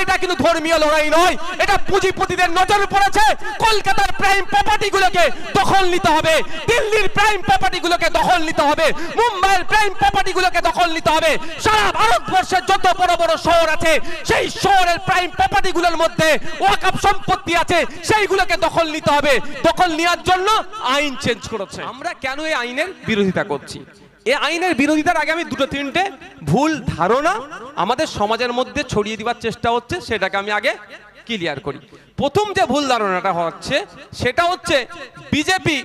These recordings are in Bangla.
লড়াইটা কিন্তু ধর্মীয় লড়াই নয়। এটা পুঁজিপতিদের নজর পড়েছে। কলকাতার প্রাইম প্রপার্টিগুলোকে দখল নিতে হবে। দিল্লির প্রাইম প্রপার্টিগুলোকে দখল নিতে হবে। মুম্বাইয়ের প্রাইম প্রপার্টিগুলোকে দখল নিতে হবে। সারা ভারতবর্ষের যত বড় বড় শহর আছে, সেই শহরের প্রাইম প্রপার্টিগুলোর মধ্যে ওয়াকাপ সম্পত্তি আছে, সেইগুলোকে দখল নিতে হবে। দখল নেওয়ার জন্য আইন চেঞ্জ করেছে। আমরা কেন এই আইনের বিরোধিতা করছি? এই আইনের বিরোধিতার আগে আমি দুটো তিনটে ভুল ধারণা আমাদের সমাজের মধ্যে ছড়িয়ে দেওয়ার চেষ্টা হচ্ছে, সেটাকে আমি আগে ক্লিয়ার করি। প্রথম যে ভুল ধারণাটা হচ্ছে, সেটা হচ্ছে বিজেপি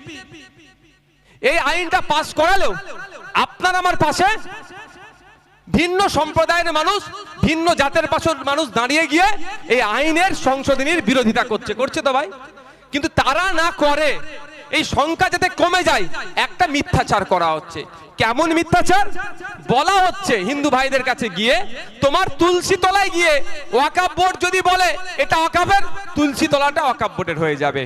এই আইনটা পাস করালেও আপনার আমার পাশে ভিন্ন সম্প্রদায়ের মানুষ, ভিন্ন জাতের পাশের মানুষ দাঁড়িয়ে গিয়ে এই আইনের সংশোধনীর বিরোধিতা করছে করছে তো ভাই? কিন্তু তারা না করে এই সংখ্যা যাতে কমে যায়, একটা মিথ্যাচার করা হচ্ছে। কেমন মিথ্যাচার? বলা হচ্ছে হিন্দু ভাইদের কাছে গিয়ে, তোমার তুলসী তলায় গিয়ে ওয়াকাব বোর্ড যদি বলে, এটা ওয়াকাবের, তুলসী তলাটা ওয়াকাব বোর্ডের হয়ে যাবে।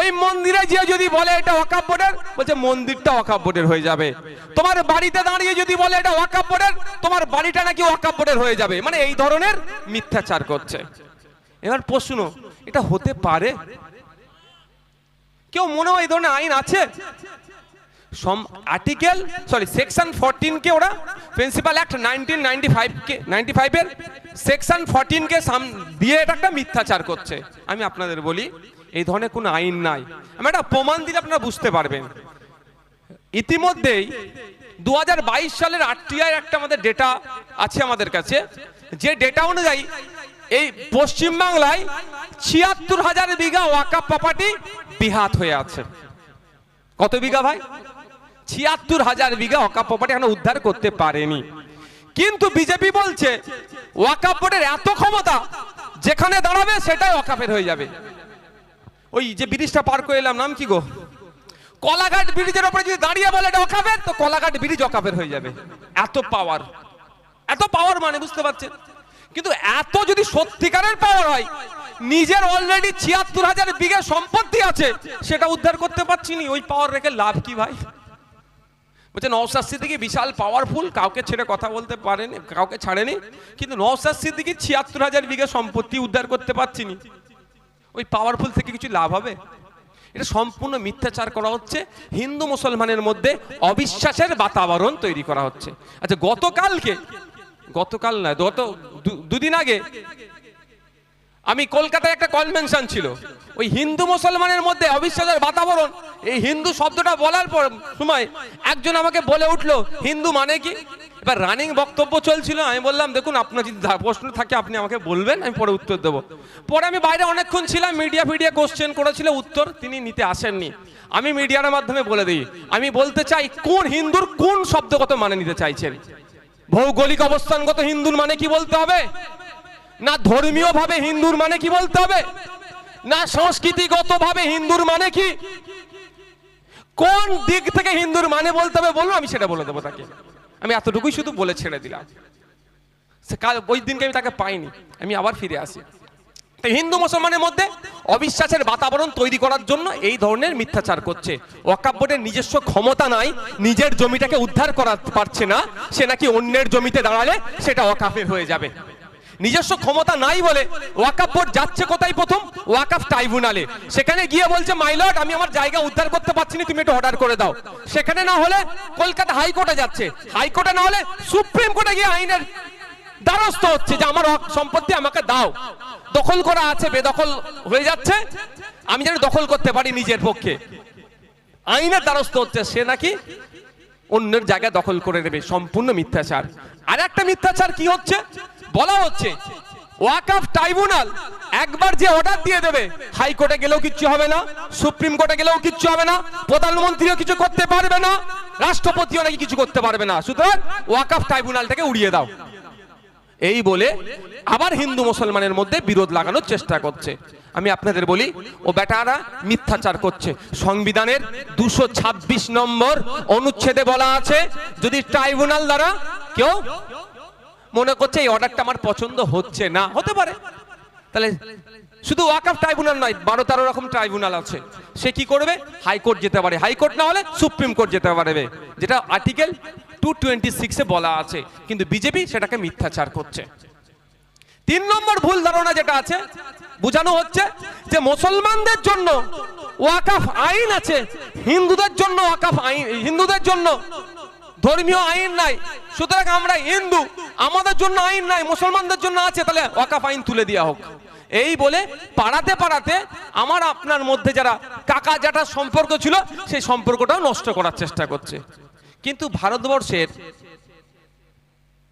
ওই মন্দিরে গিয়ে যদি বলে এটা ওয়াকাব বোর্ডের, বলছে মন্দিরটা ওয়াকাব বোর্ডের হয়ে যাবে। তোমার বাড়িতে দাঁড়িয়ে যদি বলে এটা ওয়াকাব বোর্ডের, তোমার বাড়িটা নাকি ওয়াকাব বোর্ডের হয়ে যাবে। মানে এই ধরনের মিথ্যাচার করছে। এবার প্রশ্ন, এটা হতে পারে? কেউ মনে হয় এই ধরনের আইন আছে? সম আর্টিকেল সরি সেকশন ফোরটিনকে ওরা প্রিন্সিপাল অ্যাক্ট নাইনটিন নাইনটি ফাইভকে নাইনটি ফাইভের সেকশন ফোরটিনকে সাম দিয়ে এটা একটা মিথ্যাচার করছে। আমি আপনাদের বলি, এই ধরনের কোনো আইন নাই। আমি একটা প্রমাণ দিলে আপনারা বুঝতে পারবেন। ইতিমধ্যেই দু হাজার বাইশ সালের আরটিআই একটা আমাদের ডেটা আছে আমাদের কাছে। যে ডেটা অনুযায়ী এই পশ্চিমবাংলায় ছিয়াত্তর হাজার বিঘা ওয়াকা প্রপার্টি বিহাত হয়ে আছে। কত বিঘা ভাই? ছিয়াত্তর হাজার বিঘা ওয়াকা প্রপার্টি এখনও উদ্ধার করতে পারেনি। কিন্তু বিজেপি বলছে, ওয়াকাপ বোর্ডের এত ক্ষমতা, যেখানে দাঁড়াবে সেটাই ওয়াকাপের হয়ে যাবে। ওই যে ব্রিজটা পার করে এলাম, নাম কি গো? কলাঘাট ব্রিজের ওপরে যদি দাঁড়িয়ে বলে এটা অকাপের তো কলাঘাট ব্রিজ অকাপের হয়ে যাবে। এত পাওয়ার এত পাওয়ার মানে বুঝতে পারছেন? কিন্তু এত যদি সত্যিকারের পাওয়ার হয় নিজের অলরেডি ছিয়াত্তর হাজার বিঘা সম্পত্তি আছে, সেটা উদ্ধার করতে পারছি নি। ওই পাওয়ার রেখে লাভ কি ভাই? বলছে নওসাদ সিদ্দিকি বিশাল পাওয়ারফুল কাউকে ছেড়ে কথা বলতে পারেনি, কাউকে ছাড়েনি, কিন্তু নওসাদ সিদ্দিকি ছিয়াত্তর হাজার বিঘা সম্পত্তি উদ্ধার করতে পারছি নি। ওই পাওয়ারফুল থেকে কিছু লাভ হবে? এটা সম্পূর্ণ মিথ্যাচার করা হচ্ছে, হিন্দু মুসলমানের মধ্যে অবিশ্বাসের বাতাবরণ তৈরি করা হচ্ছে। আচ্ছা গতকালকে, গতকাল নয় গত দুদিন আগে আমি কলকাতায় একটা কনভেনশন ছিল। ওই হিন্দু মুসলমানের মধ্যে অবিশ্বাসের বাতাবরণ, এই হিন্দু শব্দটা বলার পর সময় একজন আমাকে বলে উঠল, হিন্দু মানে কি? এবার রানিং বক্তব্য চলছিল, আমি বললাম, দেখুন, আপনার যদি প্রশ্ন থাকে, আপনি আমাকে বলবেন, আমি পরে উত্তর দেবো। পরে আমি বাইরে অনেকক্ষণ ছিলাম মিডিয়া ফিডিয়া কোশ্চেন করেছিল, উত্তর তিনি নিতে আসেননি। আমি মিডিয়ার মাধ্যমে বলে দিই, আমি বলতে চাই, কোন হিন্দুর কোন শব্দগত মানে নিতে চাইছেন? ভৌগোলিক অবস্থানগত হিন্দুর মানে কি বলতে হবে? না ধর্মীয় ভাবে হিন্দুর মানে কি বলতে হবে? না সংস্কৃতিগত ভাবে হিন্দুর মানে কি? কোন দিক থেকে হিন্দুর মানে বলতে হবে বলুন, আমি সেটা বলে দেবো তাকে। আমি এতটুকুই শুধু বলে ছেড়ে দিলাম। সে কাল, ওই দিনকে আমি তাকে পাইনি, আমি আবার ফিরে আসি। তো হিন্দু মুসলমানের মধ্যে অবিশ্বাসের বাতাবরণ তৈরি করার জন্য এই ধরনের মিথ্যাচার করছে। বোর্ডের নিজস্ব ক্ষমতা নাই, নিজের জমিটাকে উদ্ধার করাতে পারছে না, সে নাকি অন্যের জমিতে দাঁড়ালে সেটা ওয়াকাফের হয়ে যাবে। নিজস্ব ক্ষমতা নাই বলে ওয়াকাফ বোর্ড যাচ্ছে কোথায় প্রথম? ওয়াকাফ ট্রাইব্যুনালে। সেখানে গিয়ে বলছে মাইলট আমি আমার জায়গা উদ্ধার করতে পারছি না, তুমি একটু অর্ডার করে দাও। সেখানে না হলে কলকাতা হাইকোর্টে যাচ্ছে। হাইকোর্টে না হলে সুপ্রিম কোর্টে গিয়ে আইনের দ্বারস্থ হচ্ছে যে, আমার সম্পত্তি আমাকে দাও। দখল করা আছে, বেদখল হয়ে যাচ্ছে। আমি যেন দখল করতে পারি নিজের পক্ষে। আইনের দ্বারস্থ হচ্ছে, সে নাকি অন্যের জায়গা দখল করে নেবে। সম্পূর্ণ মিথ্যাচার। আর একটা মিথ্যাচার কি হচ্ছে? বলা হচ্ছে ওয়াকাফ ট্রাইব্যুনাল একবার যে অর্ডার দিয়ে দেবে হাইকোর্টে গেলেও কিচ্ছু হবে না, সুপ্রিম কোর্টে গেলেও কিচ্ছু হবে না, প্রধানমন্ত্রীও কিছু করতে পারবে না, রাষ্ট্রপতিও নাকি কিছু করতে পারবে না। সুতরাং ওয়াকাফ ট্রাইব্যুনালটাকে উড়িয়ে দাও। এই বলে আবার হিন্দু মুসলমানের মধ্যে বিরোধ লাগানোর চেষ্টা করছে। আমি আপনাদের বলি, ও বেটারা মিথ্যাচার করছে। সংবিধানের দুশো ছাব্বিশ নম্বর অনুচ্ছেদে বলা আছে, যদি ট্রাইব্যুনাল দ্বারা কেউ মনে করছে এই অর্ডারটা আমার পছন্দ হচ্ছে না। হতে পারে। তাহলে শুধু ওয়াকাফ ট্রাইব্যুনাল নয়, বারো তেরো রকম ট্রাইব্যুনাল আছে। সে কি করবে? হাইকোর্ট যেতে পারে। হাইকোর্ট না হলে সুপ্রিম কোর্ট যেতে পারবে যেটা আর্টিকেল টু টোয়েন্টি সিক্সে বলা আছে। কিন্তু বিজেপি সেটাকে মিথ্যাচার করছে। তিন নম্বর ভুল ধারণা যেটা আছে, বোঝানো হচ্ছে যে মুসলমানদের জন্য ওয়াকাফ আইন আছে, হিন্দুদের জন্য ওয়াকাফ আইন, হিন্দুদের জন্য ধর্মীয় আইন নাই। সুতরাং আমরা হিন্দু। আমাদের জন্য আইন নাই, মুসলমানদের জন্য আছে, তাহলে ওয়াকাফ আইন তুলে দেওয়া হোক। এই বলে পাড়াতে পাড়াতে আমার আপনার মধ্যে যারা কাকা জাটার সম্পর্ক ছিল, সেই সম্পর্কটাও নষ্ট করার চেষ্টা করছে। কিন্তু ভারতবর্ষের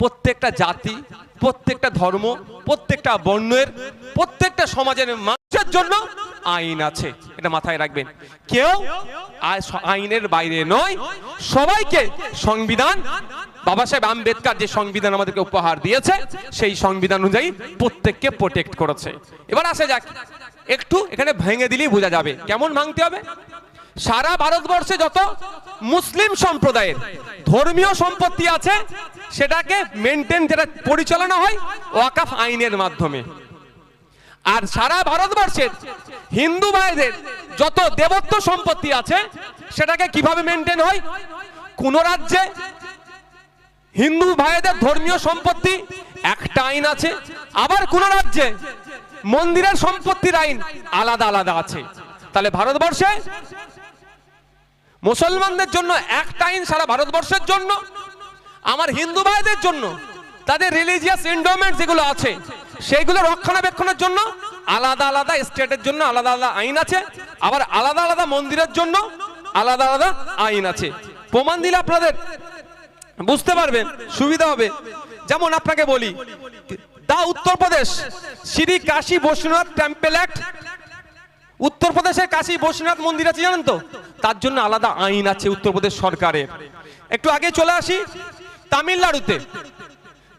প্রত্যেকটা জাতি, প্রত্যেকটা ধর্ম, প্রত্যেকটা বর্ণের, প্রত্যেকটা সমাজের মানুষের জন্য আইন আছে, এটা মাথায় রাখবেন। কেউ আইনের বাইরে নয়, সবাইকে সংবিধান, বাবা সাহেব আম্বেদকর যে সংবিধান আমাদেরকে উপহার দিয়েছে, সেই সংবিধান অনুযায়ী প্রত্যেককে প্রোটেক্ট করেছে। এবার আসে যাক, একটু এখানে ভেঙে দিলেই বোঝা যাবে, কেমন ভাঙতে হবে? সারা ভারতবর্ষে যত মুসলিম সম্প্রদায়ের ধর্মীয় সম্পত্তি আছে, সেটাকে মেনটেন যেটা পরিচালনা হয়, ওয়াকাফ আইনের মাধ্যমে। আর সারা ভারতবর্ষের হিন্দু ভাইদের যত দেবত্ব সম্পত্তি আছে, সেটাকে কীভাবে মেনটেন হয়? কোন রাজ্যে হিন্দু ভাইদের ধর্মীয় সম্পত্তি একটা আইন আছে, আবার কোন রাজ্যে মন্দিরের সম্পত্তির আইন আলাদা আলাদা আছে। তাহলে ভারতবর্ষে মুসলমানদের জন্য একটা আইন সারা ভারতবর্ষের জন্য, আমার হিন্দু ভাইদের জন্য, তাদের রিলিজিয়াস এন্ডোমেন্ট যেগুলো আছে সেইগুলো রক্ষণাবেক্ষণের জন্য আলাদা আলাদা স্টেটের জন্য আলাদা আলাদা আইন আছে, আবার আলাদা আলাদা মন্দিরের জন্য আলাদা আলাদা আইন আছে। প্রমাণ দিলে আপনাদের বুঝতে পারবেন, সুবিধা হবে। যেমন আপনাকে বলি, the Uttar Pradesh Shri Kashi Vishwanath temple act. উত্তরপ্রদেশের কাশী বৈশ্বনাথ মন্দির আছে, জানেন তো? তার জন্য আলাদা আইন আছে উত্তরপ্রদেশ সরকারের। একটু আগে চলে আসি, তামিলনাড়ুতে।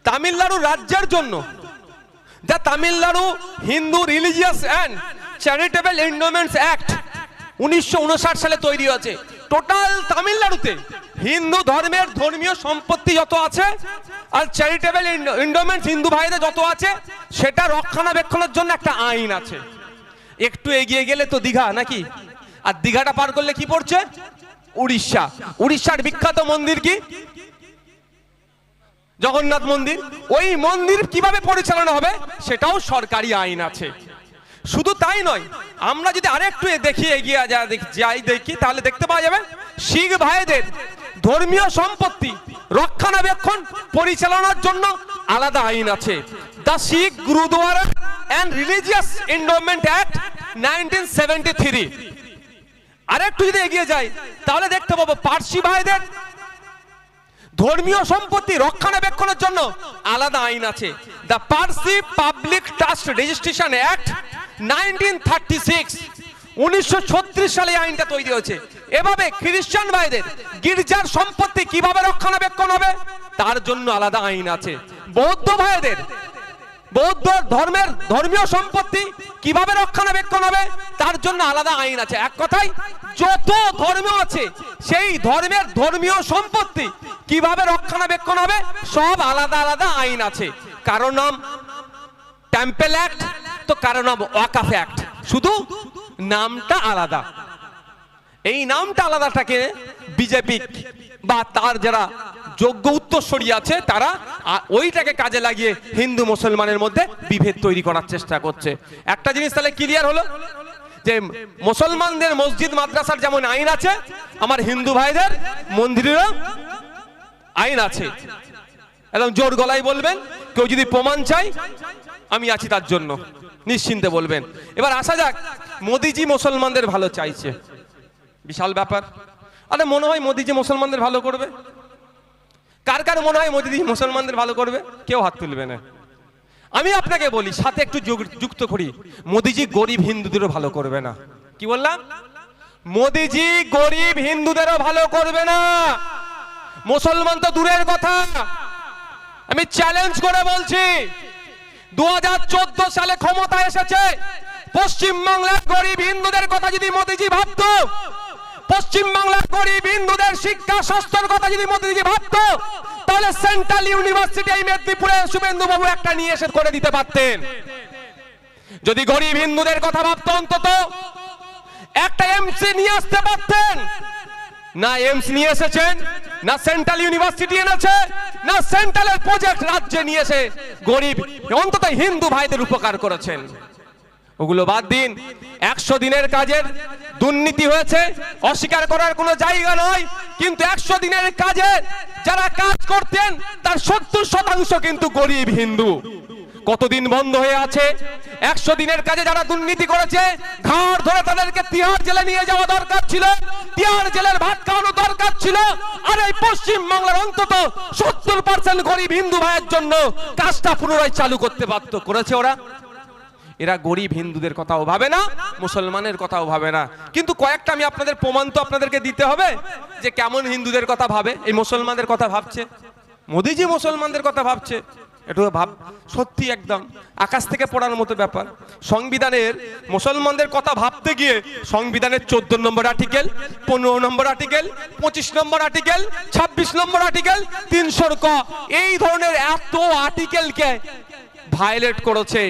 তামিলনাড়ু রাজ্যের জন্য যা Tamil Nadu, Hindu religious and charitable endowments act উনিশশো উনষাট সালে তৈরি হয়েছে। টোটাল তামিলনাড়ুতে হিন্দু ধর্মের ধর্মীয় সম্পত্তি যত আছে আর চ্যারিটেবল এন্ডোমেন্টস হিন্দু ভাইদের যত আছে, সেটা রক্ষণাবেক্ষণের জন্য একটা আইন আছে। একটু এগিয়ে গেলে তো দীঘা নাকি? আর দীঘাটা পার করলে কি পড়ছে? উড়িষ্যা। উড়িষ্যার বিখ্যাত মন্দির কি? জগন্নাথ মন্দির, ওই মন্দির কীভাবে পরিচালনা হবে সেটাও সরকারি আইন আছে। শুধু তাই নয়, আমরা যদি আরেকটু দেখি এগিয়ে যাই দেখি, তাহলে দেখতে পাওয়া যাবে, শিখ ভাইদের ধর্মীয় সম্পত্তি রক্ষণাবেক্ষণ পরিচালনার জন্য আলাদা আইন আছে। The Sikh Gurdwara and religious endowment act nineteen seventy three. আরেকটু যদি এগিয়ে যাই, তাহলে দেখতে পাবো পার্সি ভাইদের ধর্মীয় সম্পত্তি রক্ষণাবেক্ষণের জন্য আলাদা আইন আছে। The Parsi public trust registration act nineteen thirty six উনিশশো সালে আইনটা তৈরি হয়েছে। এভাবে খ্রিস্টান ভাইদের গির্জার সম্পত্তি কীভাবে রক্ষণাবেক্ষণ হবে? তার জন্য আলাদা আইন আছে। বৌদ্ধ ভাইদের, বৌদ্ধ ধর্মের ধর্মীয় সম্পত্তি কীভাবে রক্ষণাবেক্ষণ হবে? তার জন্য আলাদা আইন আছে। এক কথায়, যত ধর্ম আছে, সেই ধর্মের ধর্মীয় সম্পত্তি কীভাবে রক্ষণাবেক্ষণ হবে? সব আলাদা আলাদা আইন আছে। কারও নাম টেম্পেল অ্যাক্ট তো কারও নাম ওয়াকাফ অ্যাক্ট শুধু নামটা আলাদা। এই নামটা আলাদাটাকে বিজেপি বা তার যারা যোগ্য উত্তরসূরি আছে, তারা ওইটাকে কাজে লাগিয়ে হিন্দু মুসলমানের মধ্যে বিভেদ তৈরি করার চেষ্টা করছে। একটা জিনিস তাহলে ক্লিয়ার হলো? যে মুসলমানদের মসজিদ, মাদ্রাসার যেমন আইন আছে, আমার হিন্দু ভাইদের, মন্দিরেরও আইন আছে। একদম জোর গলায় বলবেন, কেউ যদি প্রমাণ চাই আমি আছি তার জন্য। নিশ্চিন্তে বলবেন। এবার আসা যাক, মোদিজি মুসলমানদের ভালো চাইছে। বিশাল ব্যাপার। আরে, মনে হয় মোদিজি মুসলমানদের ভালো করবে? কার কার মনে হয় মোদিজি মুসলমানদের ভালো করবে? কেউ হাত তুলবে না। আমি আপনাকে বলি, সাথে একটু যুক্ত করি। মোদিজি গরিব হিন্দুদেরও ভালো করবে না। কি বললাম? মোদিজি গরিব হিন্দুদেরও ভালো করবে না। মুসলমান তো দূরের কথা। আমি চ্যালেঞ্জ করে বলছি দু সালে ক্ষমতা এসেছে পশ্চিম বাংলার গরিব হিন্দুদের কথা যদি মোদিজি ভাবতো পশ্চিম বাংলার গরিব হিন্দুদের শিক্ষা, স্বাস্থ্যের কথা যদি মোদিজি ভাবতো, তাহলে সেন্ট্রাল ইউনিভার্সিটি এই মেদিনীপুরে শুভেন্দু বাবু একটা নিয়ে এসে করে দিতে পারতেন। যদি গরিব হিন্দুদের কথা ভাবতো অন্তত, একটা এমসি নিয়ে আসতে পারতেন। না এমস নিয়ে এসেছেন না সেন্ট্রাল ইউনিভার্সিটি এনেছে, না সেন্ট্রালের প্রজেক্ট রাজ্যে নিয়েছে। গরিব অন্তত হিন্দু ভাইদের উপকার করেছেন। ওগুলো বাদ দিন, একশো দিনের কাজের দুর্নীতি হয়েছে, অস্বীকার করার কোনো জায়গা নয় কিন্তু একশো দিনের কাজে যারা কাজ করতেন, তার সত্তর শতাংশ কিন্তু গরিব হিন্দু। কতদিন বন্ধ হয়ে আছে? একশো দিনের কাজে যারা দুর্নীতি করেছে, ঘাড় ধরে তাদেরকে তিহার জেলে নিয়ে যাওয়া দরকার ছিল, তিহার জেলের ভাত খাওয়ানো দরকার ছিল, আর এই পশ্চিম বাংলার অন্তত সত্তর পার্সেন্ট গরিব হিন্দু ভাইয়ের জন্য কাজটা পুনরায় চালু করতে বাধ্য করেছে ওরা। এরা গরিব হিন্দুদের কথাও ভাবে না, মুসলমানের কথাও ভাবে না। কিন্তু কয়েকটা আমি আপনাদের প্রমাণ তো আপনাদেরকে দিতে হবে, যে কেমন হিন্দুদের কথা ভাবে, এই মুসলমানদের কথা ভাবছে। মোদিজি মুসলমানদের কথা ভাবছে। একটু ভাব, সত্যি একদম। আকাশ থেকে পড়ার মতো ব্যাপার। সংবিধানের, মুসলমানদের কথা ভাবতে গিয়ে সংবিধানের চোদ্দ নম্বর আর্টিকেল পনেরো নম্বর আর্টিকেল পঁচিশ নম্বর আর্টিকেল ছাব্বিশ নম্বর আর্টিকেল তিনশোর ক। এই ধরনের এত আর্টিকেলকে ভায়োলেট করেছে।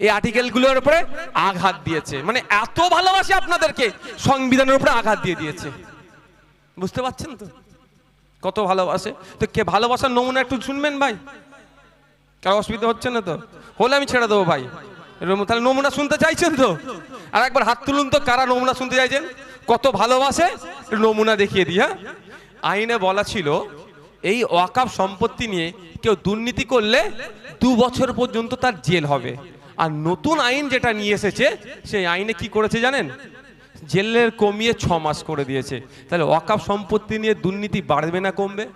এই আর্টিকেলগুলোর উপরে আঘাত দিয়েছে। মানে এত ভালোবাসে আপনাদেরকে, সংবিধানের উপরে আঘাত দিয়ে দিয়েছে। বুঝতে পারছেন তো? কত ভালোবাসে? তো কে ভালোবাসার নমুনা একটু শুনবেন ভাই? কারও অসুবিধা হচ্ছে না তো? হলে আমি ছেড়ে দেবো ভাই। তাহলে নমুনা শুনতে চাইছেন তো? আর একবার হাত তুলুন তো, কারা নমুনা শুনতে চাইছেন? কত ভালোবাসে? নমুনা দেখিয়ে দিই হ্যাঁ? আইনে বলা ছিল, এই ওয়াকাফ সম্পত্তি নিয়ে কেউ দুর্নীতি করলে দু বছর পর্যন্ত তার জেল হবে। আর নতুন আইন যেটা নিয়ে এসেছে, সেই আইনে কি করেছে জানেন? জেলের কমিয়ে ছ মাস করে দিয়েছে। তাহলে ওয়াকাফ সম্পত্তি নিয়ে দুর্নীতি বাড়বে না কমবে?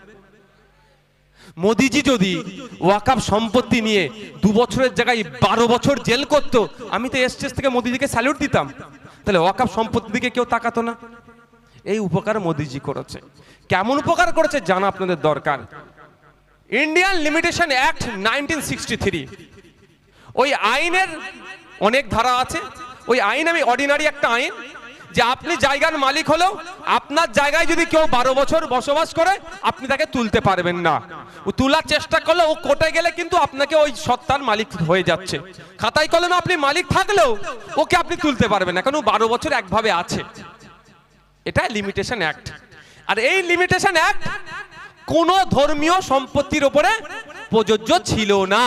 মোদিজি যদি ওয়াকাফ সম্পত্তি নিয়ে দু বছরের জায়গায় বারো বছর জেল করতো, আমি তো এসটেস থেকে মোদিজিকে স্যালুট দিতাম। তাহলে ওয়াকাফ সম্পত্তির দিকে কেউ তাকাতো না? এই উপকার মোদিজি করেছে। কেমন উপকার করেছে জানা আপনাদের দরকার। Indian limitation act nineteen sixty three. ওই আইনের অনেক ধারা আছে। ওই আইন আমি অর্ডিনারি একটা আইন। যে আপনি জায়গার মালিক হলো আপনার জায়গায় যদি কেউ বারো বছর বসবাস করে, আপনি তাকে তুলতে পারবেন না। ও তোলার চেষ্টা করলে ও কোর্টে গেলে কিন্তু আপনাকে ওই সত্তার মালিক হয়ে যাচ্ছে। খাতায় কলমে আপনি মালিক থাকলেও ওকে আপনি তুলতে পারবেন না, কারণ ও বারো বছর একভাবে আছে। এটা লিমিটেশন অ্যাক্ট আর এই লিমিটেশন অ্যাক্ট কোন ধর্মীয় সম্পত্তির উপরে প্রযোজ্য ছিল না।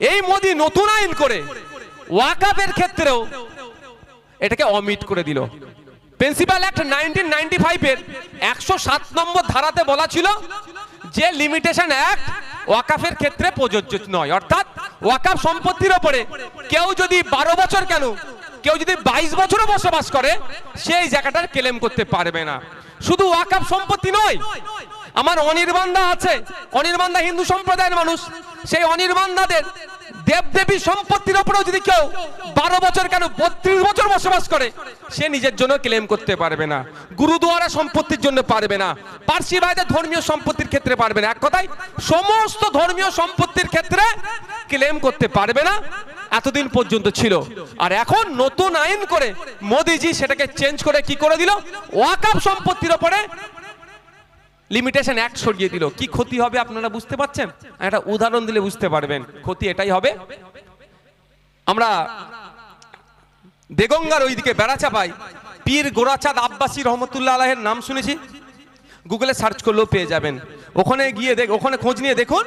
এই মোদি নতুন আইন করে ওয়াকাফের ক্ষেত্রেও এটাকে অমিট করে দিল। প্রিন্সিপাল অ্যাক্ট নাইনটিন নাইনটি ফাইভের একশো সাত নম্বর ধারাতে বলা ছিল যে লিমিটেশন অ্যাক্ট ওয়াকাফের ক্ষেত্রে প্রযোজ্য নয়। অর্থাৎ ওয়াকাফ সম্পত্তির ওপরে কেউ যদি বারো বছর কেন, কেউ যদি বাইশ বছরও বসবাস করে, সেই জায়গাটার ক্লেম করতে পারবে না। শুধু ওয়াকাফ সম্পত্তি নয়, আমার অনির্বান্ধা আছে অনির্বান্ধা হিন্দু সম্প্রদায়ের মানুষ, সেই অনির্বান্ধাদের দেবদেবী সম্পত্তির উপরেও যদি কেউ বারো বছর কেন বত্রিশ বছর বসবাস করে, সে নিজের জন্য ক্লেম করতে পারবে না। গুরুদুয়ারা সম্পত্তির জন্য পারবে না। পার্সি ভাইদের ধর্মীয় সম্পত্তির ক্ষেত্রে পারবে না। এক কথায়, সমস্ত ধর্মীয় সম্পত্তির ক্ষেত্রে ক্লেম করতে পারবে না। এতদিন পর্যন্ত ছিল। আর এখন নতুন আইন করে মোদিজি সেটাকে চেঞ্জ করে কি করে দিল? ওয়াকাপ সম্পত্তির উপরে লিমিটেশন অ্যাক্ট সরিয়ে দিল। কি ক্ষতি হবে আপনারা বুঝতে পারছেন? একটা উদাহরণ দিলে বুঝতে পারবেন। ক্ষতি এটাই হবে। আমরা দেগঙ্গার ওইদিকে বেড়াচা পাই পীর গোরাচাঁদ আব্বাসী রহমতুল্লাহ আলাহের নাম শুনেছি? গুগলে সার্চ করলেও পেয়ে যাবেন। ওখানে গিয়ে দেখ ওখানে খোঁজ নিয়ে দেখুন,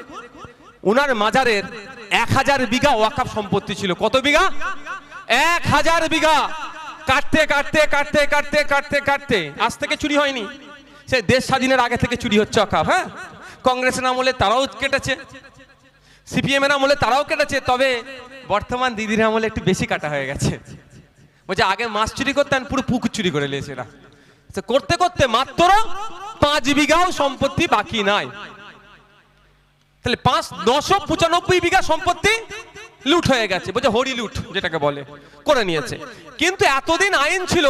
উনার মাজারের এক হাজার বিঘা ওয়াকাপ সম্পত্তি ছিল। কত বিঘা? এক হাজার বিঘা। কাটতে কাটতে কাটতে কাটতে কাটতে কাটতে। আজ থেকে চুরি হয়নি। সে দেশ স্বাধীনের আগে থেকে চুরি হচ্ছে অকাপ হ্যাঁ? কংগ্রেসের আমলে তারাও কেটেছে সিপিএম এর আমলে তারাও কেটেছে, তবে বর্তমান দিদির আমলে একটু বেশি কাটা হয়ে গেছে। বলছে, আগে মাছ চুরি করতেন, পুরো পুকুর চুরি করে নিয়েছে এরা। করতে করতে মাত্র পাঁচ বিঘাও সম্পত্তি বাকি নাই। তাহলে পাঁচ, নশো পঁচানব্বই বিঘা সম্পত্তি লুট হয়ে গেছে, বলছে হরি লুট, যেটাকে বলে, করে নিয়েছে। কিন্তু এতদিন আইন ছিল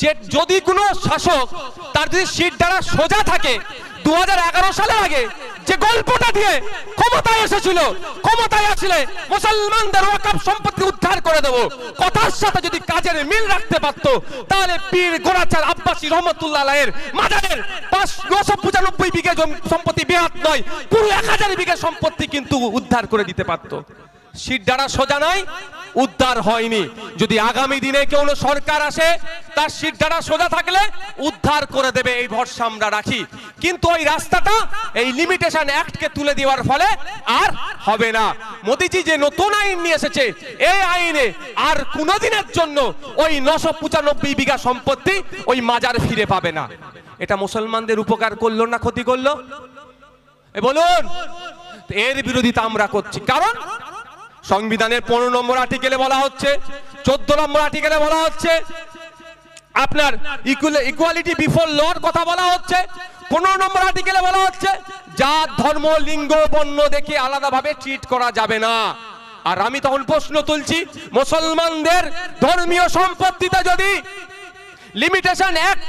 যে যদি কোনো শাসক তার যদি সিট দ্বারা সোজা থাকে দু সালের আগে যে গল্পটা দিয়ে ক্ষমতায় এসেছিল, ক্ষমতায় আসলে মুসলমানদের ওয়াকাফ সম্পত্তি উদ্ধার করে দেব, কথার সাথে যদি কাজের মিল রাখতে পারতো, তাহলে পীর গোরাচার আব্বাসী রহমতুল্লাহ আলাইয়ের মাজারের পাঁচ নশো পঁচানব্বই বিঘে সম্পত্তি বেহাত নয়, পুরো এক হাজার বিঘে সম্পত্তি কিন্তু উদ্ধার করে দিতে পারতো। দ্বারা সোজা নাই, উদ্ধার হয়নি। যদি আগামী দিনে কেউ সরকার আসে, তার দ্বারা সোজা থাকলে উদ্ধার করে দেবে এই ভরসা আমরা রাখি। কিন্তু ওই রাস্তাটা, এই লিমিটেশন অ্যাক্টকে তুলে দেওয়ার ফলে আর হবে না। মোদিজি যে নতুন আইন নিয়ে এসেছে, এই আইনে আর কোনোদিনের জন্য ওই নশো পঁচানব্বই বিঘা সম্পত্তি ওই মাজার ফিরে পাবে না। এটা মুসলমানদের উপকার করল না ক্ষতি করল? বলুন, এর বিরোধিতা আমরা করছি। কারণ সংবিধানের পনেরো নম্বর আর্টিকেলে বলা হচ্ছে, চোদ্দ নম্বর আর্টিকেলে বলা হচ্ছে, আপনার ইকুয়ালিটি বিফোর লর কথা বলা হচ্ছে, পনেরো নম্বর আর্টিকেলে বলা হচ্ছে, জাত, ধর্ম, লিঙ্গ, বর্ণ দেখে আলাদাভাবে ট্রিট করা যাবে না। আর আমি তখন প্রশ্ন তুলছি, মুসলমানদের ধর্মীয় সম্পত্তিতে যদি লিমিটেশন অ্যাক্ট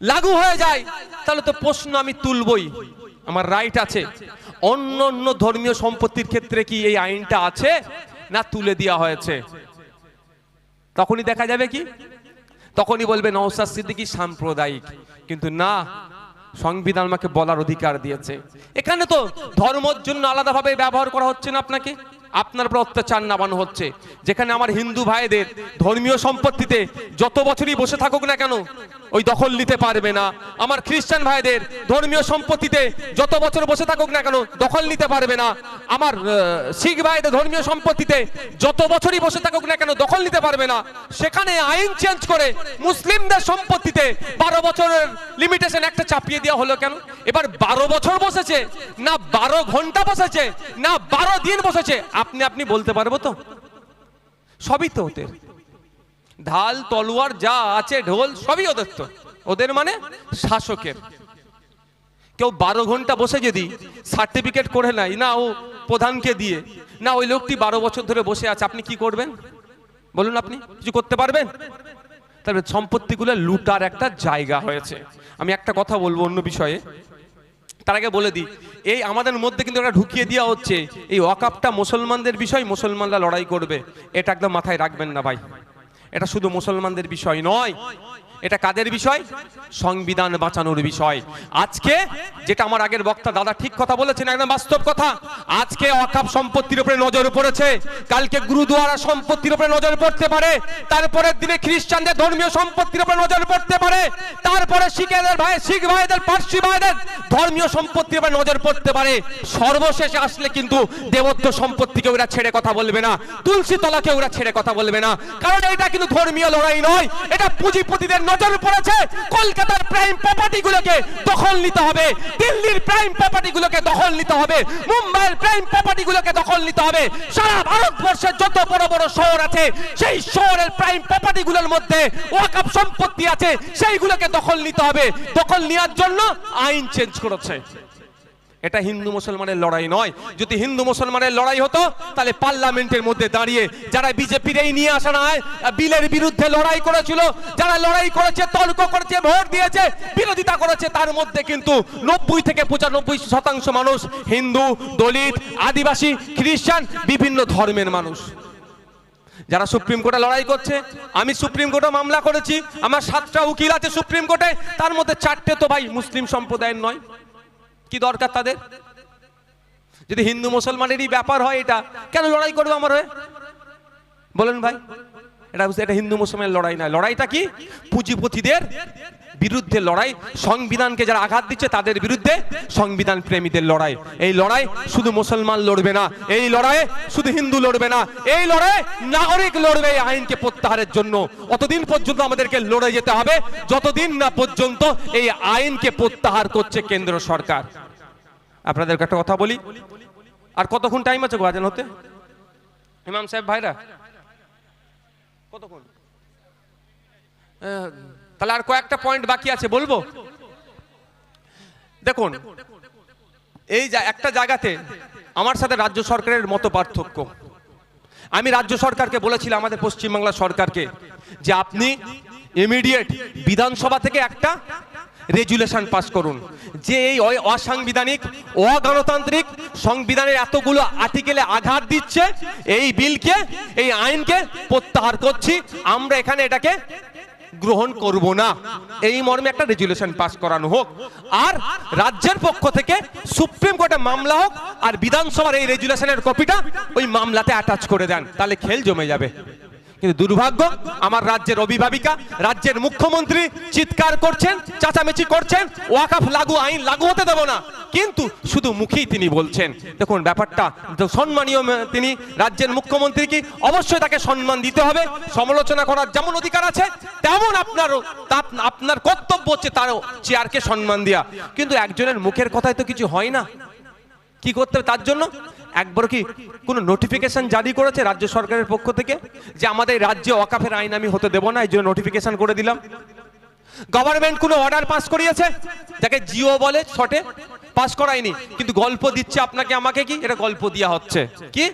লাগু হয়ে যায়, তাহলে তো প্রশ্ন আমি তুলবই। আমার রাইট আছে। অন্য অন্য ধর্মীয় সম্পত্তির ক্ষেত্রে কি এই আইনটা আছে? না, তুলে দেওয়া হয়েছে। তখনই দেখা যাবে কি? তখনই বলবে নওসাদ সিদ্দিকি সাম্প্রদায়িক। কিন্তু না, সংবিধান আমাকে বলার অধিকার দিয়েছে। এখানে তো ধর্মর জন্য আলাদাভাবে ব্যবহার করা হচ্ছে না আপনাকে। আপনার উপর অত্যাচার নামানো হচ্ছে। যেখানে আমার হিন্দু ভাইদের ধর্মীয় সম্পত্তিতে যত বছরই বসে থাকুক না কেন, ওই দখল নিতে পারবে না। আমার খ্রিস্টান ভাইদের ধর্মীয় সম্পত্তিতে যত বছর বসে থাকুক না কেন, দখল নিতে পারবে না। আমার শিখ ভাইদের ধর্মীয় সম্পত্তিতে যত বছরই বসে থাকুক না কেন, দখল নিতে পারবে না। সেখানে আইন চেঞ্জ করে মুসলিমদের সম্পত্তিতে বারো বছরের লিমিটেশন একটা চাপিয়ে দেওয়া হলো কেন? এবার বারো বছর বসেছে, না বারো ঘণ্টা বসেছে, না বারো দিন বসেছে। আপনি আপনি বলতে পারব তো? সবই তো ওদের। ঢাল, তলোয়ার যা আছে, ঢোল, সবই ওদের তো। ওদের মানে শাসকের। কেউ বারো ঘণ্টা বসে যদি সার্টিফিকেট করে নাই না ও প্রধানকে দিয়ে, না ওই লোকটি বারো বছর ধরে বসে আছে, আপনি কি করবেন? বলুন আপনি, কিছু করতে পারবেন? তবে সম্পত্তিগুলো লুটার একটা জায়গা হয়েছে। আমি একটা কথা বলব অন্য বিষয়ে। তার আগে বলে দিই, এই আমাদের মধ্যে কিন্তু একটা ঢুকিয়ে দেওয়া হচ্ছে। এই ওয়াকাপটা মুসলমানদের বিষয়, মুসলমানরা লড়াই করবে। এটা একদম মাথায় রাখবেন না ভাই। এটা শুধু মুসলমানদের বিষয় নয়। এটা কাদের বিষয়? সংবিধান বাঁচানোর বিষয়। আজকে যেটা আমার আগের বক্তা দাদা ঠিক কথা বলেছেন, একদম বাস্তব কথা। আজকে অকাপ সম্পত্তির উপরে নজর পড়েছে। কালকে গুরুদুয়ারা সম্পত্তির উপরে নজর পড়তে পারে। তারপরের দিনে খ্রিস্টানদের ধর্মীয় সম্পত্তির উপরে নজর পড়তে পারে। তারপরে শিখেদের ভাই শিখ ভাইদের, পার্সি ভাইদের ধর্মীয় সম্পত্তির উপরে নজর পড়তে পারে। সর্বশেষে আসলে কিন্তু দেবত্ব সম্পত্তিকে ওরা ছেড়ে কথা বলবে না। তুলসী তলাকে ওরা ছেড়ে কথা বলবে না। কারণ এটা কিন্তু ধর্মীয় লড়াই নয়। এটা পুঁজিপতিদের নজর পড়েছে, কলকাতার প্রাইম প্রপার্টি গুলোকে দখল নিতে হবে, দিল্লির প্রাইম প্রপার্টি গুলোকে দখল নিতে হবে, মুম্বাইয়ের প্রাইম প্রপার্টি গুলোকে দখল নিতে হবে। সারা ভারতবর্ষের যত বড় বড় শহর আছে, সেই শহরের প্রাইম প্রপার্টি গুলোর মধ্যে ওয়াকাপ সম্পত্তি আছে, সেইগুলোকে দখল নিতে হবে। দখল নেওয়ার জন্য আইন চেঞ্জ করেছে। এটা হিন্দু মুসলমানের লড়াই নয়। যদি হিন্দু মুসলমানের লড়াই হতো, তাহলে পার্লামেন্টের মধ্যে দাঁড়িয়ে যারা বিজেপির এই নিয়ে আসা নয় বিলের বিরুদ্ধে লড়াই করেছিল, যারা লড়াই করেছে, তর্ক করেছে, ভোট দিয়েছে, বিরোধিতা করেছে, তার মধ্যে কিন্তু নব্বই থেকে পঁচানব্বই শতাংশ মানুষ হিন্দু, দলিত, আদিবাসী, খ্রিস্টান, বিভিন্ন ধর্মের মানুষ। যারা সুপ্রিম কোর্টে লড়াই করছে, আমি সুপ্রিম কোর্টে মামলা করেছি, আমার সাতটা উকিল আছে সুপ্রিম কোর্টে, তার মধ্যে চারটে তো ভাই মুসলিম সম্প্রদায়ের নয়। কি দরকার তাদের? যদি হিন্দু মুসলমানেরই ব্যাপার হয় এটা, কেন লড়াই করবে আমার হয়ে? বলেন ভাই, এটা এটা হিন্দু মুসলমানের লড়াই নয়। লড়াইটা কি? পুঁজিপতিদের বিরুদ্ধে লড়াই, সংবিধানকে যারা আঘাত দিচ্ছে তাদের বিরুদ্ধে সংবিধান প্রেমীদের লড়াই। এই লড়াই শুধু মুসলমান লড়বে না, এই লড়াই শুধু হিন্দু লড়বে না, এই লড়াই নাগরিক লড়বে এই আইনকে প্রত্যাহারের জন্য। অতদিন পর্যন্ত আমাদেরকে লড়ে যেতে হবে, যতদিন না পর্যন্ত এই আইনকে প্রত্যাহার করছে কেন্দ্র সরকার। আপনাদেরকে একটা কথা বলি, আর কতক্ষণ টাইম আছে গাজন হতে? ইমাম সাহেব ভাইরা? কতক্ষণ? তাহলে আর কয়েকটা পয়েন্ট বাকি আছে, বলব? দেখুন, এই একটা জায়গাতে আমার সাথে রাজ্য সরকারের মতো পার্থক্য। আমি রাজ্য সরকারকে বলেছিলাম, আমাদের পশ্চিমবাংলা সরকারকে, যে আপনি ইমিডিয়েট বিধানসভা থেকে একটা রেজুলেশন পাস করুন। যে এই অসাংবিধানিক, অগণতান্ত্রিক সংবিধানের এতগুলো আর্টিকেলে আঘাত দিচ্ছে, এই বিলকে, এই আইনকে প্রত্যাহার করছি, আমরা এখানে এটাকে গ্রহণ করব না। এই মর্মে একটা রেজুলেশন পাস করানো হোক। আর রাজ্যের পক্ষ থেকে সুপ্রিম কোর্টে মামলা হোক আর বিধানসভার এই রেজুলেশনের কপিটা ওই মামলাতে অ্যাটাচ করে দেন। তাহলে খেল জমে যাবে। কিন্তু দুর্ভাগ্য, আমার রাজ্যের অভিভাবিকা, রাজ্যের মুখ্যমন্ত্রী চিৎকার করছেন, চাচামেচি করছেন, ওয়াকাফ লাগু আইন লাগু হতে দেব না। কিন্তু শুধু মুখেই তিনি বলছেন। দেখুন ব্যাপারটা সম্মানীয় তিনি রাজ্যের মুখ্যমন্ত্রী কি অবশ্যই তাকে সম্মান দিতে হবে। সমালোচনা করার যেমন অধিকার আছে, তেমন আপনারও, তা- আপনার কর্তব্য হচ্ছে তারও চেয়ারকে সম্মান দেওয়া কিন্তু একজনের মুখের কথায় তো কিছু হয় না। কি করতে হবে তার জন্য? একবার কি কোনো নোটিফিকেশন জারি করেছে রাজ্য সরকারের পক্ষ থেকে যে আমাদের রাজ্যে অকাফের আইন আমি হতে দেবো না? এই জন্য নোটিফিকেশন করে দিলাম। গভর্নমেন্ট কোনো অর্ডার পাস করিয়েছে? যাকে জিও বলে শর্টে পাস করায়নি, কিন্তু গল্প দিচ্ছে আপনাকে আমাকে কি? এটা গল্প দেওয়া হচ্ছে। কি?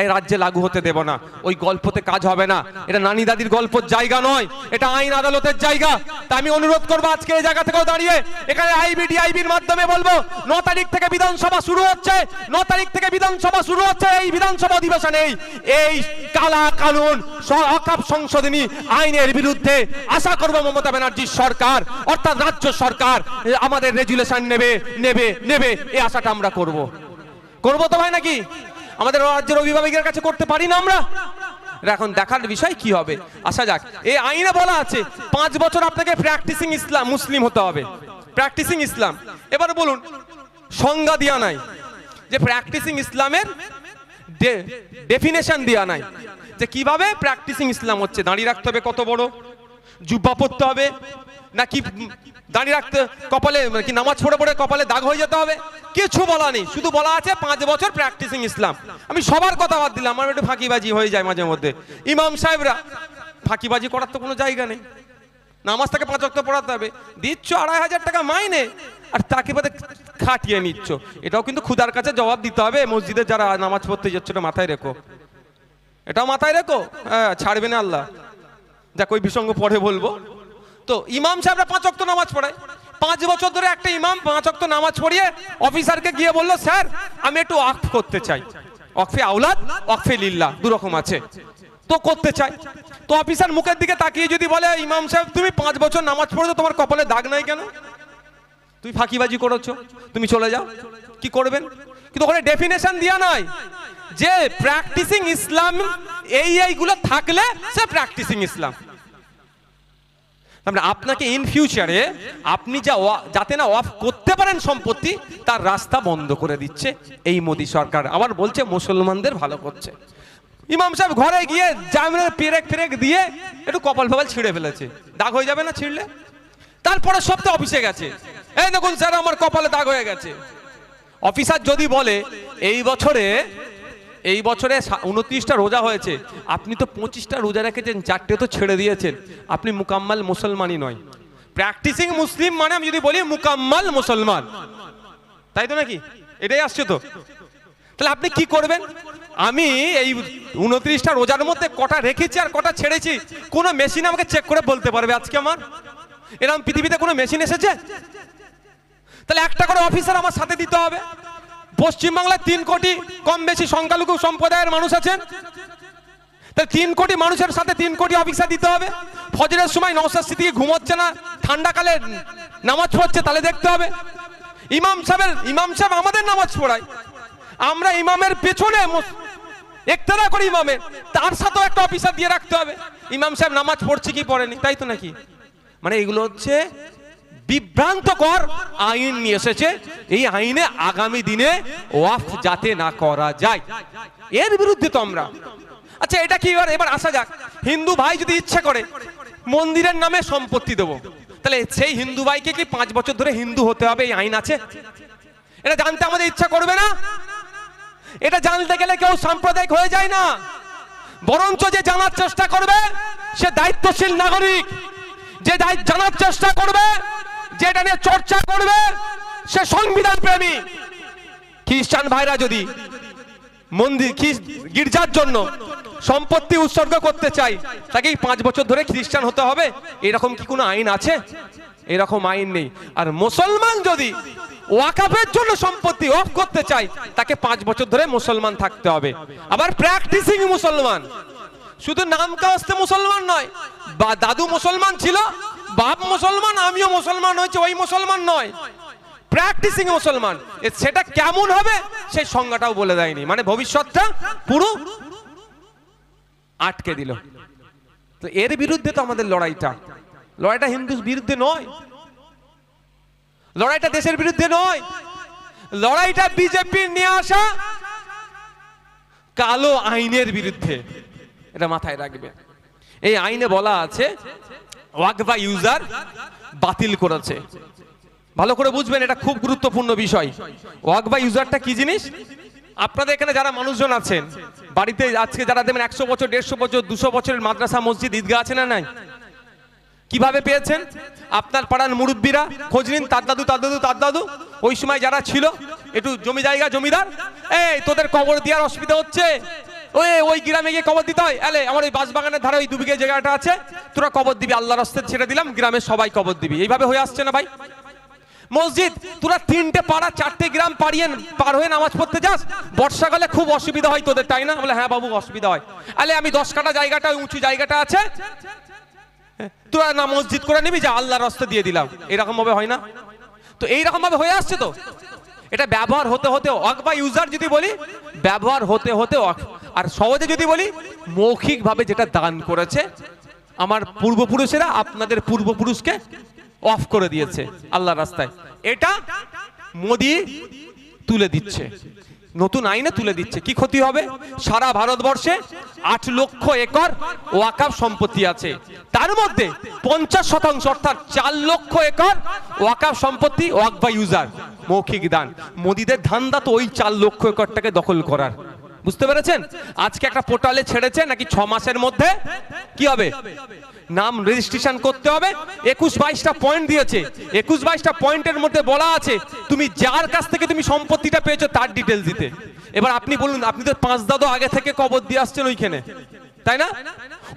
এই রাজ্যে লাগু হতে দেব না। ওই গল্পতে কাজ হবে না। এটা নানি দাদির গল্পের জায়গা নয়। এটা আইন আদালতের জায়গা। তা আমি অনুরোধ করব আজকে এই জায়গা থেকেও দাঁড়িয়ে। এখানে আইবিডি আইবির মাধ্যমে বলব, ন তারিখ থেকে বিধানসভা শুরু হচ্ছে। ন তারিখ থেকে বিধানসভা শুরু হচ্ছে। এই বিধানসভা অধিবেশনে এই কালা কানুন অকাপ সংশোধনী আইনের বিরুদ্ধে আশা করব মমতা ব্যানার্জির সরকার, অর্থাৎ রাজ্য সরকার, আমাদের রেজুলেশন নেবে নেবে নেবে এই আশাটা আমরা করব। করব তো ভাই নাকি? আমাদের রাজ্যের অভিভাবকের কাছে করতে পারি না আমরা? এখন দেখার বিষয় কি হবে? আসা যাক। এই আইনে বলা আছে, পাঁচ বছর আপনাকে প্র্যাকটিসিং ইসলাম, মুসলিম হতে হবে। Practicing Islam. এবার বলুন, সংজ্ঞা দেওয়া নাই। যে প্র্যাকটিসিং ইসলামের ডেফিনেশন দেওয়া নাই। যে কীভাবে প্র্যাকটিসিং ইসলাম হচ্ছে, দাঁড়িয়ে রাখতে হবে কত বড়? জুব্বা পড়তে হবে, নাকি দাঁড়িয়ে রাখতে, কপালে কি নামাজ পড়ে পড়ে কপালে দাগ হয়ে যেতে হবে? কিছু বলা নেই, শুধু বলা আছে পাঁচ বছর প্র্যাকটিসিং ইসলাম। আমি সবার কথা বাদ দিলাম, আমার একটু ফাঁকিবাজি হয়ে যায় মাঝে মধ্যে। ইমাম সাহেবরা, ফাঁকিবাজি করার তো কোনো জায়গা নেই। নামাজ তাকে পাঁচ অক্ট পড়াতে হবে। দিচ্ছ আড়াই হাজার টাকা মাইনে, আর তাকে বাদে খাটিয়ে নিচ্ছ। এটাও কিন্তু খুদার কাছে জবাব দিতে হবে, মসজিদে যারা নামাজ পড়তে যাচ্ছ মাথায় রেখো। এটাও মাথায় রেখো? হ্যাঁ ছাড়বে না আল্লাহ। যাক ওই বিসঙ্গ পরে বলব। তো ইমাম সাহেবরা পাঁচ অক্ত নামাজ পড়ায়। পাঁচ বছর ধরে একটা ইমাম পাঁচ অক্ত নামাজ পড়িয়ে অফিসারকে গিয়ে বলল, স্যার, আমি একটু অফ করতে চাই। অকফে আউলাদ অকফে লিল্লা, দু রকম আছে। তো করতে চাই। তো অফিসার মুখের দিকে তাকিয়ে যদি বলে, ইমাম সাহেব, তুমি পাঁচ বছর নামাজ পড়েছো, তোমার কপালে দাগ নাই কেন? তুমি ফাঁকিবাজি করেছ, তুমি চলে যাও। কি করবেন? কিন্তু ওখানে ডেফিনেশন দেওয়া নয় যে প্র্যাকটিসিং ইসলাম এই এইগুলো থাকলে সে প্র্যাকটিসিং ইসলাম মানে আপনাকে ইন ফিউচারে আপনি যা যাতে না অফ করতে পারেন সম্পত্তি, তার রাস্তা বন্ধ করে দিচ্ছে এই মোদী সরকার। আবার বলছে, মুসলমানদের ভালো করছে। ইমাম সাহেব ঘরে গিয়ে জামিনের পেরেক ফেরেক দিয়ে একটু কপাল ফপাল ছিঁড়ে ফেলেছে। দাগ হয়ে যাবে না ছিঁড়লে? তারপরে সপ্তাহে অফিসে গেছে। এই দেখুন স্যার, আমার কপালে দাগ হয়ে গেছে। অফিসার যদি বলে, এই বছরে এই বছরে উনত্রিশটা রোজা হয়েছে, আপনি তো পঁচিশটা রোজা রেখেছেন, চারটে তো ছেড়ে দিয়েছেন, আপনি মুকাম্মাল মুসলমানই নয়। প্র্যাকটিসিং মুসলিম মানে আমি যদি বলি মুকাম্মাল মুসলমান। তাই তো নাকি? এটাই আসছে তো। তাহলে আপনি কি করবেন? আমি এই উনত্রিশটা রোজার মধ্যে কটা রেখেছি আর কটা ছেড়েছি, কোনো মেশিন আমাকে চেক করে বলতে পারবে আজকে আমার? এরকম পৃথিবীতে কোনো মেশিন এসেছে? তাহলে একটা করে অফিসার আমার সাথে দিতে হবে। পশ্চিমবাংলায় তিন কোটি কম বেশি সংখ্যালঘু সম্প্রদায়ের মানুষ আছেন। তাহলে তিন কোটি মানুষের সাথে তিন কোটি অফিসার দিতে হবে। ফজরের সময় নৌসার স্মৃতি ঘুমোচ্ছে না ঠান্ডাকালে নামাজ পড়ছে, তাহলে দেখতে হবে। ইমাম সাহেবের, ইমাম সাহেব আমাদের নামাজ পড়ায়। আমরা ইমামের পেছনে একতারা করি ইমামের। তার সাথেও একটা অফিসার দিয়ে রাখতে হবে। ইমাম সাহেব নামাজ পড়ছে কি পড়েনি, তাই তো নাকি? মানে এগুলো হচ্ছে বিভ্রান্তকর আইন নিয়ে এসেছে। এই আইনে আগামী দিনে ওয়াফ যাতে না করা যায়। এর বিরুদ্ধে তো আমরা। আচ্ছা এটা কি এবার এবার আসা যাক। হিন্দু ভাই যদি ইচ্ছে করে, মন্দিরের নামে সম্পত্তি দেবো। তাহলে সেই হিন্দু ভাইকে কি পাঁচ বছর ধরে হিন্দু হতে হবে? এই আইন আছে। এটা জানতে আমাদের ইচ্ছা করবে না। এটা জানতে গেলে কেউ সাম্প্রদায়িক হয়ে যায় না। বরঞ্চ যে জানার চেষ্টা করবে, সে দায়িত্বশীল নাগরিক। যে জানার চেষ্টা করবে যেটা নিয়ে চর্চা করবে, সে সংবিধান প্রেমী। খ্রিস্টান ভাইরা যদি মন্দির গির্জার জন্য সম্পত্তি উৎসর্গ করতে চাই তাকে পাঁচ বছর ধরে খ্রিস্টান হতে হবে? এরকম কি কোনো আইন আছে? এরকম আইন নেই। আর মুসলমান যদি ওয়াকাফের জন্য সম্পত্তি অফ করতে চাই তাকে পাঁচ বছর ধরে মুসলমান থাকতে হবে। আবার প্র্যাকটিসিং মুসলমান। শুধু নাম কাস্তে মুসলমান নয়, বা দাদু মুসলমান ছিল বাপ মুসলমান, আমিও মুসলমান হয়েছে, ওই মুসলমান নয়। প্র্যাকটিসিং মুসলমান। সেটা কেমন হবে, সেই সংজ্ঞাটাও বলে দেয়নি। মানে ভবিষ্যৎটা পুরো আটকে দিল। তো এর বিরুদ্ধে তো আমাদের লড়াইটা। লড়াইটা হিন্দুর বিরুদ্ধে নয়। লড়াইটা দেশের বিরুদ্ধে নয়। লড়াইটা বিজেপির নিয়ে আসা কালো আইনের বিরুদ্ধে। এটা মাথায় রাখবে। এই আইনে বলা আছে ওয়াকবা ইউজার বাতিল করেছে। ভালো করে বুঝবেন, এটা খুব গুরুত্বপূর্ণ বিষয়। ওয়াকবা ইউজারটা কি জিনিস? আপনাদের এখানে যারা মানুষজন আছেন, বাড়িতে আজকে যারা দেবেন একশো বছর, দেড়শো বছর, দুশো বছরের মাদ্রাসা, মসজিদ, ঈদগাহ আছে না নাই? কীভাবে পেয়েছেন? আপনার পাড়ার মুরব্বীরা, খোঁজ নিন, তার দাদু তার দাদু তার দাদু। ওই সময় যারা ছিল, একটু জমি জায়গা, জমিদার, এই তোদের কবর দেওয়ার অসুবিধা হচ্ছে। ওই ওই গ্রামে গিয়ে কবর দিতে হয়। এলে আমার ওই বাঁশবাগানের ধারে ওই দুবিঘে জায়গাটা আছে। তোরা কবর দিবি আল্লাহ রাস্তায় ছেড়ে দিলাম, গ্রামের সবাই কবর দিবি। এইভাবে হয়ে আসছে না ভাই? মসজিদ, তোরা তিনটে পাড়া, চারটে গ্রাম পাড়িয়ে পার হয়ে নামাজ পড়তে যাস? বর্ষাকালে খুব অসুবিধা হয় তোদের, তাই না? বলে হ্যাঁ বাবু, অসুবিধা হয়। আলে, আমি দশ কাটা জায়গাটা উঁচু জায়গাটা আছে। তোরা না মসজিদ করে নিবি, যে আল্লাহর রাস্তা দিয়ে দিলাম। এরকম ভাবে হয় না? তো এইরকম ভাবে হয়ে আসছে তো? এটা ব্যবহার হতে হতে অক বা ইউজার যদি বলি, ব্যবহার হতে হতে অক। আর সহজে যদি বলি, মৌখিকভাবে যেটা দান করেছে, আমার পূর্বপুরুষেরা আপনাদের পূর্বপুরুষকে অফ করে দিয়েছে আল্লাহ রাস্তায়। এটা মোদি তুলে দিচ্ছে। নতুন আইনে তুলে দিচ্ছে। কি ক্ষতি হবে? সারা ভারতবর্ষে আট লক্ষ একর ওয়াকাফ সম্পত্তি আছে। তার মধ্যে পঞ্চাশ শতাংশ অর্থাৎ চার লক্ষ একর ওয়াকাফ সম্পত্তি ওয়াকবা ইউজার, মৌখিক দান। মোদিদের ধান্দা তো ওই চার লক্ষ একরটাকে দখল করার। বুঝতে পেরেছেন? আজকে একটা পোর্টালে ছেড়েছে নাকি ছ মাসের মধ্যে? কি হবে? নাম রেজিস্ট্রেশন করতে হবে। একুশ বাইশটা পয়েন্ট দিয়েছে। একুশ বাইশটা পয়েন্টের মধ্যে বলা আছে, তুমি যার কাছ থেকে তুমি সম্পত্তিটা পেয়েছ তার ডিটেলস দিতে। এবার আপনি বলুন, আপনি তো পাঁচ দাদু আগে থেকে কবর দিয়ে আসছেন ওইখানে। তাই না?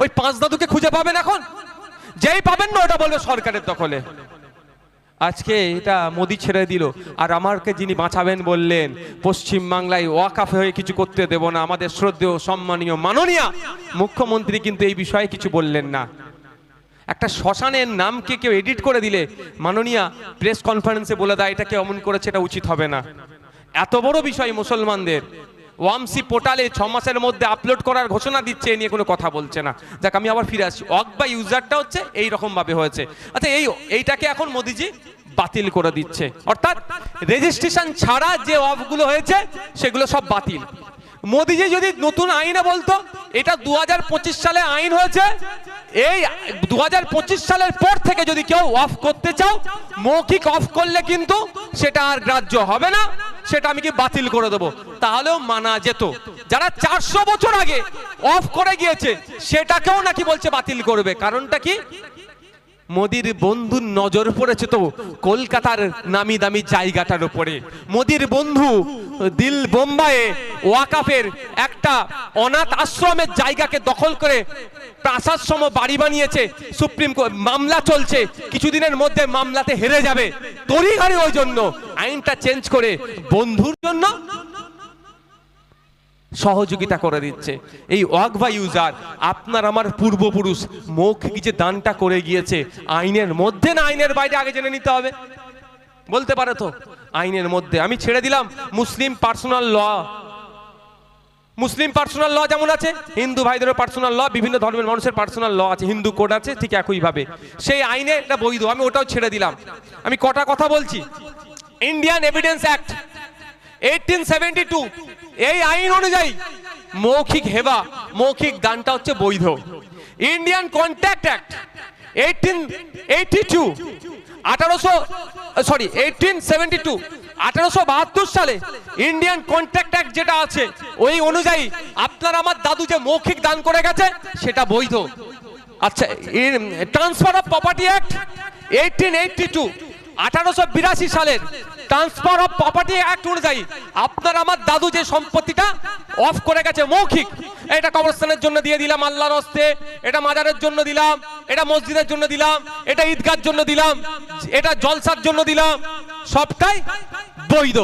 ওই পাঁচ দাদুকে খুঁজে পাবেন এখন? যেই পাবেন না, ওটা বলবে সরকারের দখলে। আজকে এটা মোদি ছেড়ে দিল। আর আমাকে যিনি বাঁচাবেন বললেন, পশ্চিম বাংলায় ওয়াকাফ হয়ে কিছু করতে দেব না, আমাদের শ্রদ্ধেয়, সম্মানীয়, মাননীয় মুখ্যমন্ত্রী কিন্তু এই বিষয়ে কিছু বললেন না। একটা শ্মশানের নামকে কেউ এডিট করে দিলে মাননীয়া প্রেস কনফারেন্সে বলে দেয়, এটা কেউ অমন করেছে, এটা উচিত হবে না। এত বড় বিষয় মুসলমানদের। ওয়ামসি পোর্টালে ছ মাসের মধ্যে আপলোড করার ঘোষণা দিচ্ছে, এ নিয়ে কোনো কথা বলছে না। যাক, আমি আবার ফিরে আসছি। অক বা ইউজারটা হচ্ছে এই রকম ভাবে হয়েছে। আচ্ছা এই এইটাকে এখন মোদিজি বাতিল করে দিচ্ছে। অর্থাৎ রেজিস্ট্রেশন ছাড়া যে অফগুলো হয়েছে, সেগুলো সব বাতিল। মোদিজি যদি নতুন আইনে বলতো, এটা দু হাজার পঁচিশ সালে আইন হয়েছে। এই দু হাজার পঁচিশ সালের পর থেকে যদি কেউ অফ করতে চাও, মৌখিক অফ করলে কিন্তু সেটা আর গ্রাহ্য হবে না, সেটা আমি কি বাতিল করে দেবো? তাহলেও মানা যেত। যারা চারশো বছর আগে অফ করে গিয়েছে, সেটাকেও নাকি বলছে বাতিল করবে। কারণটা কি? মোদির বন্ধুর নজর পড়েছে তো কলকাতার নামি দামি জায়গাটার উপরে। মোদির বন্ধু দিল বোম্বাইয়ে ওয়াকাফের একটা অনাথ আশ্রমের জায়গাকে দখল করে প্রাসাদ সম বাড়ি বানিয়েছে, সুপ্রিম কোর্ট মামলা চলছে, কিছুদিনের মধ্যে মামলাতে হেরে যাবে। তড়িঘড়ি ওই জন্য। আইনটা চেঞ্জ করে বন্ধুর জন্য সহযোগিতা করে দিচ্ছে। এই ওয়াকভা ইউজার, আপনার আমার পূর্বপুরুষ মৌখিক যে দানটা করে গিয়েছে। আইনের মধ্যে না আইনের বাইরে আগে জেনে নিতে হবে? বলতে পারে তো? আইনের মধ্যে। আমি ছেড়ে দিলাম, মুসলিম পার্সোনাল ল। মুসলিম পার্সোনাল ল যেমন আছে, হিন্দু ভাইদেরও পার্সোনাল ল, বিভিন্ন ধর্মের মানুষের পার্সোনাল ল আছে, হিন্দু কোড আছে, ঠিক একইভাবে সেই আইনে এটা বৈধ, আমি ওটাও ছেড়ে দিলাম। আমি কটা কথা বলছি? Indian evidence act eighteen seventy two এই আইন অনুযায়ী মৌখিক হেবা, মৌখিক দানটা হচ্ছে বৈধ। Indian contact act eighteen eighty two আঠারোশো সরি এইটিন সেভেন্টি টু আঠারোশো বাহাত্তর সালে ইন্ডিয়ান কন্ট্রাক্ট অ্যাক্ট যেটা আছে, ওই অনুযায়ী আপনার আমার দাদু যে মৌখিক দান করে গেছে, সেটা বৈধ। আচ্ছা transfer of property act eighteen eighty two আঠারোশো বিরাশি ট্রান্সফার প্রপার্টি অনুযায়ী আপনার আমার দাদু যে সম্পত্তিটা অফ করে গেছে মৌখিক, এটা জন্য দিয়ে দিলাম এটা জন্য দিলাম, এটা মসজিদের জন্য দিলাম, এটা ঈদগার জন্য দিলাম, এটা জলসার জন্য দিলাম, সবটাই বৈধ।